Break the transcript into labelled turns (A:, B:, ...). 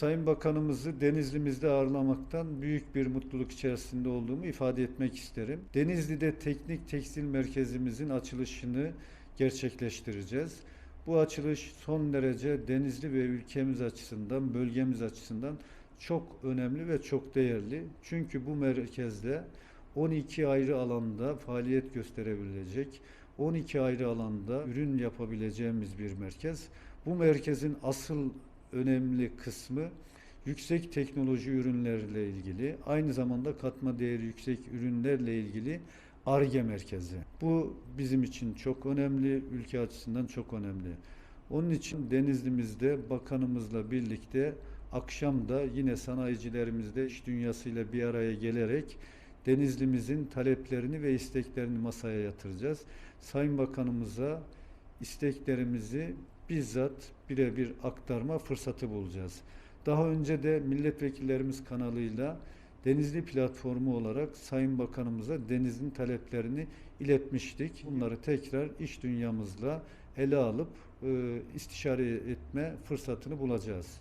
A: Sayın Bakanımızı Denizli'mizde ağırlamaktan büyük bir mutluluk içerisinde olduğumu ifade etmek isterim. Denizli'de Teknik Tekstil Merkezimizin açılışını gerçekleştireceğiz. Bu açılış son derece Denizli ve ülkemiz açısından, bölgemiz açısından çok önemli ve çok değerli. Çünkü bu merkezde 12 ayrı alanda faaliyet gösterebilecek, 12 ayrı alanda ürün yapabileceğimiz bir merkez. Bu merkezin asıl önemli kısmı yüksek teknoloji ürünlerle ilgili, aynı zamanda katma değeri yüksek ürünlerle ilgili ARGE merkezi. Bu bizim için çok önemli, ülke açısından çok önemli. Onun için Denizli'mizde bakanımızla birlikte akşam da yine sanayicilerimizde iş dünyasıyla bir araya gelerek Denizli'mizin taleplerini ve isteklerini masaya yatıracağız. Sayın Bakanımıza isteklerimizi bizzat birebir aktarma fırsatı bulacağız. Daha önce de milletvekillerimiz kanalıyla Denizli platformu olarak Sayın Bakanımıza Denizli'nin taleplerini iletmiştik. Bunları tekrar iş dünyamızla ele alıp e, istişare etme fırsatını bulacağız.